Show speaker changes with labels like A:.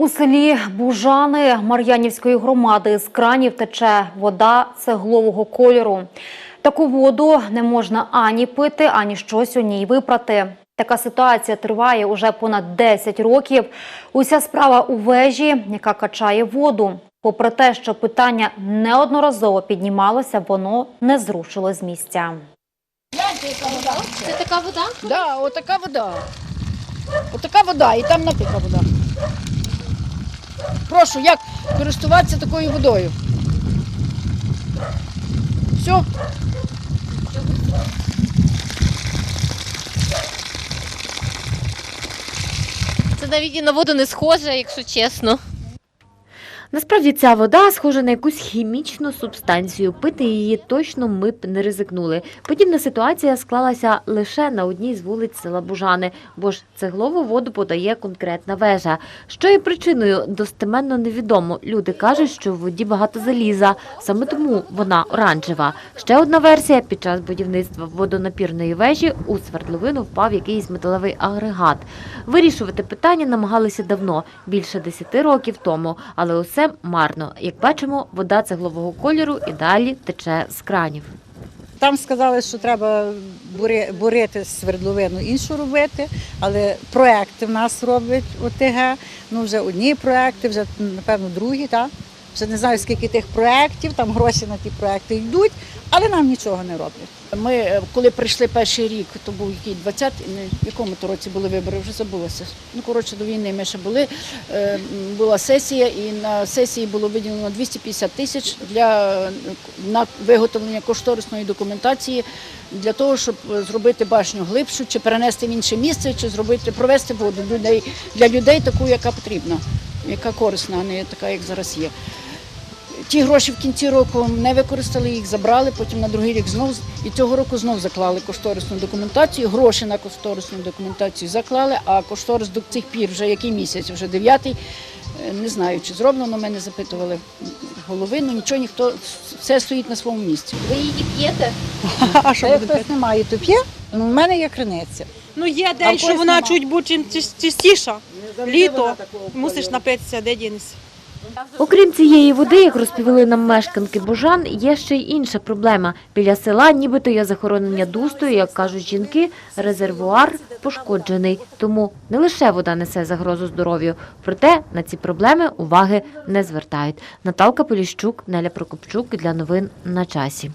A: У селі Бужани Мар'янівської громади з кранів тече вода цеглового кольору. Таку воду не можна ані пити, ані щось у ній випрати. Така ситуація триває уже понад 10 років. Уся справа у вежі, яка качає воду. Попри те, що питання неодноразово піднімалося, воно не зрушило з місця.
B: Це така вода?
C: Да, отака вода. Отака вода, і там напита вода. Прошу, як користуватися такою водою? Все.
B: Це навіть і на воду не схоже, якщо чесно.
D: Насправді ця вода схожа на якусь хімічну субстанцію. Пити її точно ми б не ризикнули. Подібна ситуація склалася лише на одній з вулиць села Бужани, бо ж цеглову воду подає конкретна вежа. Що є причиною, достеменно невідомо. Люди кажуть, що в воді багато заліза, саме тому вона оранжева. Ще одна версія: під час будівництва водонапірної вежі у свердловину впав якийсь металевий агрегат. Вирішувати питання намагалися давно, більше 10 років тому, але усе марно. Як бачимо, вода цеглового кольору і далі тече з кранів.
E: Там сказали, що треба бурити свердловину іншу робити, але проекти в нас роблять ОТГ. Ну вже одні проекти, вже напевно другі, так? Вже не знаю, скільки тих проєктів, там гроші на ті проекти йдуть, але нам нічого не роблять.
C: Ми, е, коли прийшли перший рік, то був який 20, не, в якому то році були вибори, вже забулося. Ну, коротше, до війни ми ще були. Е, була сесія, і на сесії було виділено 250 тисяч для е, на виготовлення кошторисної документації для того, щоб зробити башню глибшу, чи перенести в інше місце, чи зробити, провести воду людей, для людей таку, яка потрібна, яка корисна, а не така, як зараз є. Ті гроші в кінці року не використали, їх забрали, потім на другий рік знов і цього року знов заклали кошторисну документацію. Гроші на кошторисну документацію заклали, а кошторис до цих пір вже який місяць, вже дев'ятий. Е, Не знаю, чи зроблено. Мене запитували головину. Нічого ніхто все стоїть на своєму місці.
B: Ви її п'єте?
E: А що як хтось не має, то п'є? Ну, в мене є криниця.
F: Ну є день, що вона чуть будь чим чистіша. Літо мусиш напитися, де дінешся.
D: Окрім цієї води, як розповіли нам мешканки Божан, є ще й інша проблема. Біля села нібито є захоронення дустою, як кажуть жінки, резервуар пошкоджений. Тому не лише вода несе загрозу здоров'ю, проте на ці проблеми уваги не звертають. Наталка Поліщук, Неля Прокопчук для новин на часі.